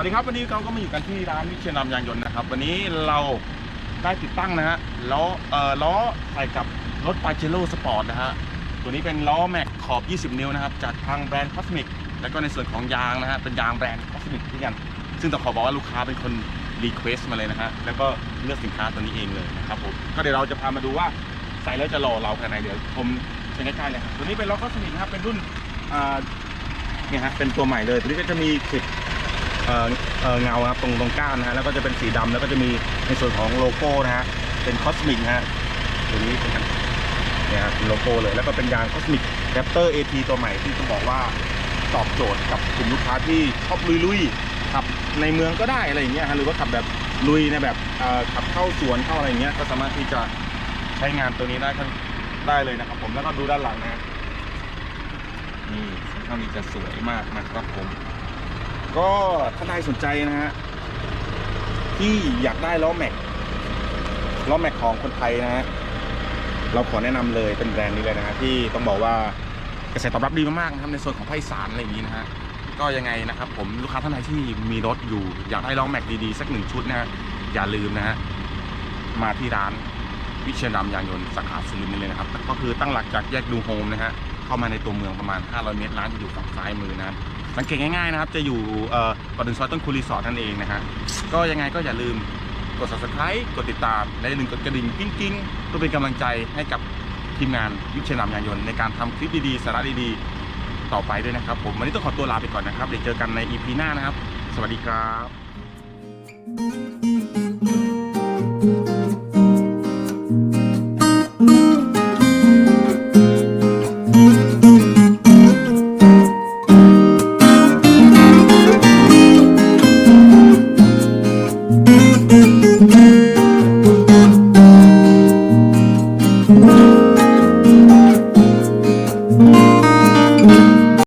วัสดีครับวันนี้เราก็มาอยู่กันที่ร้านวิเชียรนามยางยนต์นะครับ วันนี้เราได้ติดตั้งนะฮะล้อเอ่อล้อใส่กับรถปาเจโร่สปอร์ตนะฮะตัวนี้เป็นล้อแม็กขอบ 20 นิ้วนะครับจากทางแบรนด์คอสมิกแล้วก็ในส่วนของยางนะฮะเป็นยางแบรนด์คอสมิกที่กัน ซึ่งต้องขอบอกว่าลูกค้าเป็นคนรีเควสต์มาเลยนะฮะแล้วก็เลือกสินค้าตัวนี้เองเลยนะครับผมก็เดี๋ยวเราจะพามาดูว่าใส่แล้วจะหล่อเราขนาดไหนเดี๋ยวชมเชิญใกล้ๆเลยครับตัวนี้เป็นล้อคอสมิกนะครับเป็นรุ่นอ่าเนี่ยฮะเป็นตัวใหม่เลยตัวนี้ก็จะมีเอ่อ เงาครับตรงตรงก้านนะฮะแล้วก็จะเป็นสีดำแล้วก็จะมีในส่วนของโลโก้นะฮะเป็นคอสมิกนะฮะตัวนี้เป็นเนี่ยฮะเป็นโลโก้เลยแล้วก็เป็นยางคอสมิกแรปเตอร์เอทีตัวใหม่ที่ต้องบอกว่าตอบโจทย์กับกลุ่มลูกค้าที่ชอบลุยๆขับในเมืองก็ได้อะไรอย่างเงี้ยฮะหรือว่าขับแบบลุยในแบบขับเข้าสวนเข้าอะไรอย่างเงี้ยก็สามารถที่จะใช้งานตัวนี้ได้ทั้งได้เลยนะครับ ผมแล้วก็ดูด้านหลังนะฮะนี่ข้างที่จะสวยมากนะครับผม ก็ถ้าใครสนใจนะฮะที่อยากได้ล้อแม็กล้อแม็กของคนไทยนะฮะเราขอแนะนำเลยเป็นแบรนด์นี้เลยนะฮะที่ต้องบอกว่ากระแสตอบรับดีมากๆนะครับในส่วนของภาคสานอะไรอย่างนี้นะฮะก็ยังไงนะครับผมลูกค้าท่านใดที่มีรถอยู่ อยากได้ล้อแม็กดีๆสักหนึ่งชุดนะฮะอย่าลืมนะฮะมาที่ร้านวิเชียรดำยางยนต์สาขาสุรินทร์นี่เลยนะครับก็คือตั้งหลักจากแยกดูโฮมนะฮะเข้ามาในตัวเมืองประมาณ 500 เมตรร้านจะอยู่ฝั่งซ้ายมือนะครับ สังเกตง่ายๆนะครับจะอยู่เอ่อก่อนถึงซอยต้นคูรีสอร์ทนั่นเองนะฮะก็ยังไงก็อย่าลืมกด subscribe กดติดตาม และอย่าลืมกดกระดิ่งกิ้งๆเพื่อเป็นกำลังใจให้กับทีมงานยุคเชนามยานยนต์ในการทำคลิปดีๆสาระดีๆ ต่อไปด้วยนะครับ ผมวันนี้ต้องขอตัวลาไปก่อนนะครับเดี๋ยวเจอกันใน EP หน้านะครับ สวัสดีครับ